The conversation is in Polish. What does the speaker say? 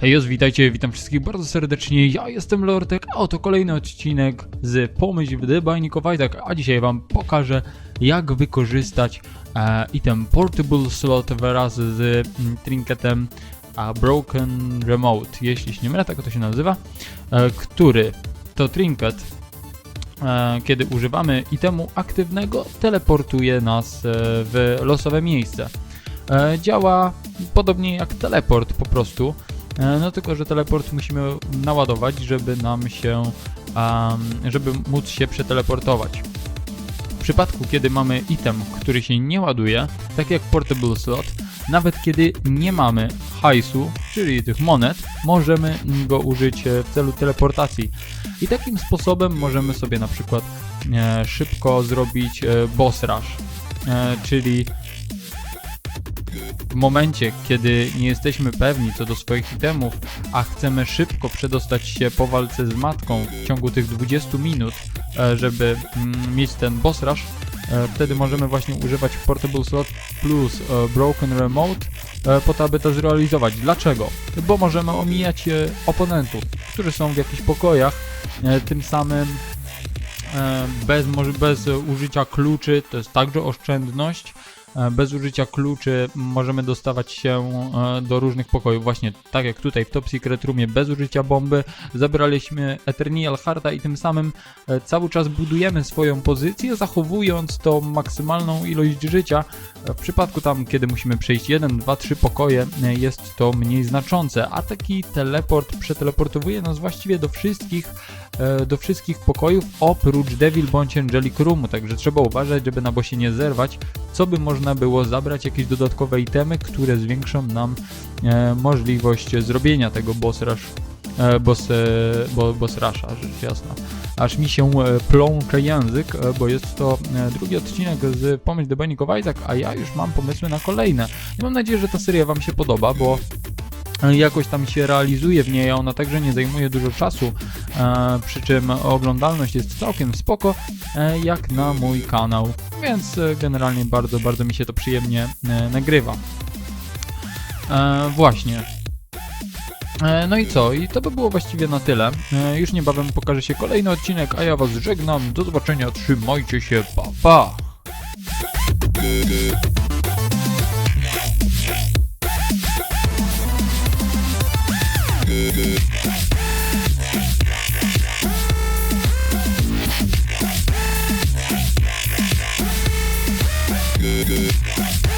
Hej, jest, witajcie, witam wszystkich bardzo serdecznie, ja jestem Lortek, a oto kolejny odcinek z Pomyśl w Bajnikowajtak, a dzisiaj wam pokażę jak wykorzystać e, item Portable Slot wraz z mm, trinketem a Broken Remote, jeśli się nie mylę, tak to się nazywa, e, który to trinket e, kiedy używamy itemu aktywnego, teleportuje nas e, w losowe miejsce. E, Działa podobnie jak teleport po prostu, no tylko, że teleport musimy naładować, żeby nam się, żeby móc się przeteleportować. W przypadku, kiedy mamy item, który się nie ładuje, tak jak Portable Slot, nawet kiedy nie mamy hajsu, czyli tych monet, możemy go użyć e, w celu teleportacji. I takim sposobem możemy sobie na przykład e, szybko zrobić e, boss rush, e, czyli w momencie, kiedy nie jesteśmy pewni co do swoich itemów, a chcemy szybko przedostać się po walce z matką w ciągu tych 20 minut, e, żeby mm, mieć ten boss rush, e, wtedy możemy właśnie używać Portable Slot plus e, Broken Remote po to, aby to zrealizować. Dlaczego? Bo możemy omijać oponentów, którzy są w jakichś pokojach, tym samym bez, bez użycia kluczy, to jest także oszczędność. E, Bez użycia kluczy możemy dostawać się e, do różnych pokojów. Właśnie tak jak tutaj w Top Secret Roomie, bez użycia bomby zabraliśmy Eternial Harta i tym samym e, cały czas budujemy swoją pozycję, zachowując tą maksymalną ilość życia. W przypadku tam, kiedy musimy przejść 1, 2, 3 pokoje, jest to mniej znaczące, a taki teleport przeteleportowuje nas właściwie do wszystkich do wszystkich pokojów oprócz Devil bądź Angelic Roomu, także trzeba uważać, żeby na bosie nie zerwać, co by można było zabrać jakieś dodatkowe itemy, które zwiększą nam e, możliwość zrobienia tego boss rush, e, boss, e, bo, boss rusha, rzecz jasna. Aż mi się e, plącze język, e, bo jest to e, drugi odcinek z Pomysł The Binding of Isaac, a ja już mam pomysły na kolejne. I mam nadzieję, że ta seria Wam się podoba, bo e, jakoś tam się realizuje w niej, a ona także nie zajmuje dużo czasu, e, przy czym oglądalność jest całkiem spoko, e, jak na mój kanał, więc e, generalnie bardzo, bardzo mi się to przyjemnie e, nagrywa. Właśnie. No i co? I to by było właściwie na tyle. Już niebawem pokaże się kolejny odcinek, a ja was żegnam. Do zobaczenia, trzymajcie się, pa pa! good, good.